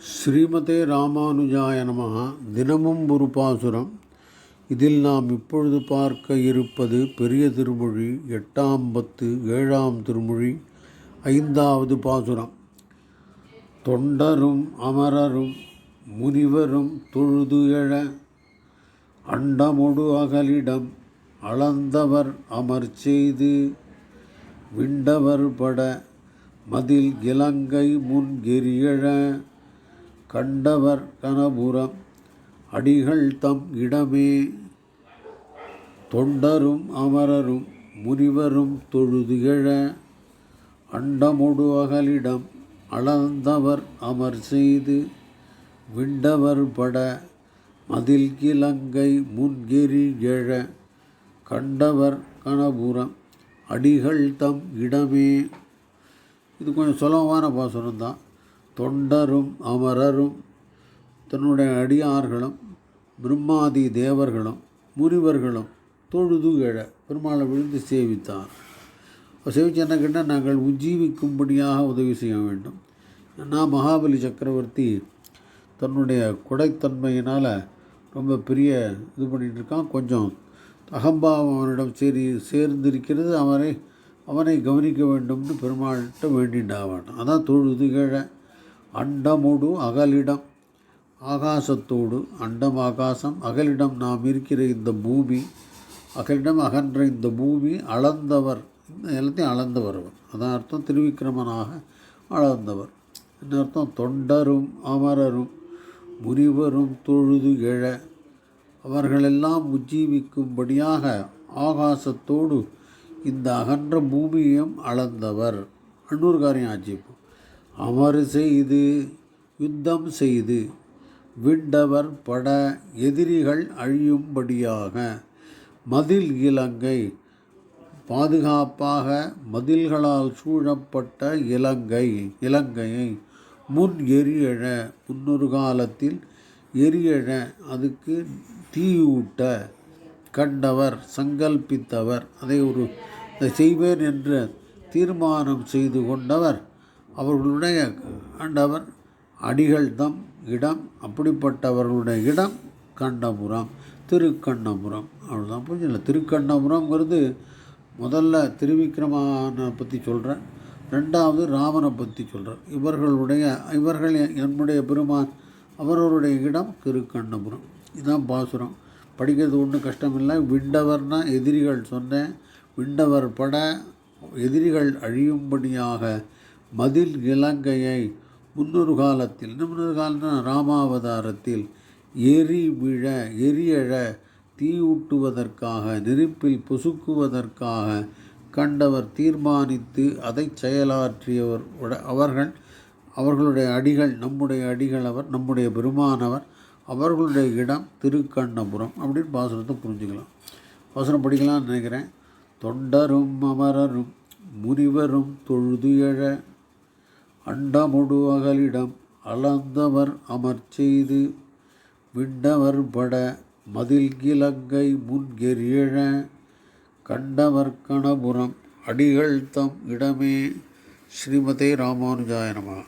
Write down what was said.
ஸ்ரீமதே ராமானுஜாய நமஹ. தினமும் ஒரு பாசுரம். இதில் நாம் இப்பொழுது பார்க்க இருப்பது பெரிய திருமொழி எட்டாம் பத்து ஏழாம் திருமொழி ஐந்தாவது பாசுரம். தொண்டரும் அமரரும் முனிவரும் தொழுது எழ அண்டமொடு அகலிடம் அளந்தவர் அமர் செய்து விண்டவர் பட மதில் இலங்கை முன் எரியழ கண்டவர் கனபுரம் அடிகள் தம் இடமே. தொண்டரும் அமரரும் முனிவரும் தொழுது எழ. அண்டமொடு அகலிடம் அளந்தவர் அமர் செய்து. விண்டவர் பட மதில் கிலங்கை முன்கெரி எழ. கண்டவர் கணபுரம் அடிகள் தம் இடமே. இது கொஞ்சம் சுலபமான பாசுரம் தான் தொண்டரும் அமரரும் தன்னுடைய அடியார்களும் பிரம்மாதி தேவர்களும் முனிவர்களும் தொழுது எழ பெருமாளை விழுந்து சேவித்தார். சேவிச்சு என்ன கேட்டால் நாங்கள் உஜ்ஜீவிக்கும்படியாக உதவி செய்ய வேண்டும். ஏன்னா மகாபலி சக்கரவர்த்தி தன்னுடைய கொடைத்தன்மையினால் ரொம்ப பெரிய இது பண்ணிகிட்டு இருக்கான். கொஞ்சம் அகம்பாவம் அவனிடம் சேரி சேர்ந்திருக்கிறது. அவனை அவனை கவனிக்க வேண்டும்னு பெருமாள்கிட்ட வேண்டிண்டாவான் அதான் தொழுது கீழே அண்டமுடு அகலிடம். ஆகாசத்தோடு அண்டம் ஆகாசம். அகலிடம் நாம் இருக்கிற இந்த பூமி அகலிடம் அகன்ற இந்த பூமி அளந்தவர். இந்த எல்லாத்தையும் அளந்தவர் அவர். அதான் அர்த்தம். திருவிக்கிரமனாக அளந்தவர். என்ன அர்த்தம்? தொண்டரும் அமரரும் முனிவரும் தொழுது எழ. அவர்களெல்லாம் உஜ்ஜீவிக்கும்படியாக ஆகாசத்தோடு இந்த அகன்ற பூமியையும் அளந்தவர். அன்னூர் காரியம் ஆட்சிப்போம் அமர் செய்து யுத்தம் செய்து விண்டவர் பட எதிரிகள் அழியும்படியாக மதில் இலங்கை பாதுகாப்பாக மதில்களால் சூழப்பட்ட இலங்கை இலங்கையை முன் எரியழ முன்னொரு காலத்தில் எரியழ அதுக்கு தீயூட்ட கண்டவர் சங்கல்பித்தவர் அதை ஒரு செய்வேன் என்று தீர்மானம் செய்து கொண்டவர். அவர்களுடைய ஆண்டவர் அடிகள் தம் இடம் அப்படிப்பட்டவர்களுடைய இடம் கண்டபுரம் திருக்கண்ணபுரம். அவ்வளோதான் புரிஞ்சல திருக்கண்ணபுரம்ங்கிறது முதல்ல திருவிக்கிரமனை பற்றி சொல்கிறேன் ரெண்டாவது ராமனை பற்றி சொல்கிறேன் இவர்களுடைய இவர்கள் என்னுடைய பெருமான் அவர்களுடைய இடம் திருக்கண்ணபுரம். இதுதான் பாசுரம். படிக்கிறது ஒன்றும் கஷ்டமில்லை. விண்டவர்னால் எதிரிகள் சொன்னேன். விண்டவர் பட எதிரிகள் அழியும்படியாக மதில் இலங்கையை முன்னொரு காலத்தில் முன்னொரு காலம்னா ராமாவதாரத்தில் எரி விழ எரியழ தீயூட்டுவதற்காக நெருப்பில் பொசுக்குவதற்காக கண்டவர் தீர்மானித்து அதை செயலாற்றியவர் அவர்கள் அவர்களுடைய அடிகள் நம்முடைய அடிகள் அவர் நம்முடைய பெருமானவர் அவர்களுடைய இடம் திருக்கண்ணபுரம் அப்படின்னு பாசுரத்தை புரிஞ்சுக்கலாம். பாசுரம் படிக்கலாம்னு நினைக்கிறேன். தொண்டரும் அமரரும் முனிவரும் தொழுது எழ அண்டமுடு அகலிடம் அளந்தவர் அமர் செய்து விண்டவர் பட மதில் கிலங்கை முன்கெரியழ கண்டவர் கணபுரம் அடிகள் தம் இடமே. ஸ்ரீமதே ராமானுஜாயனமா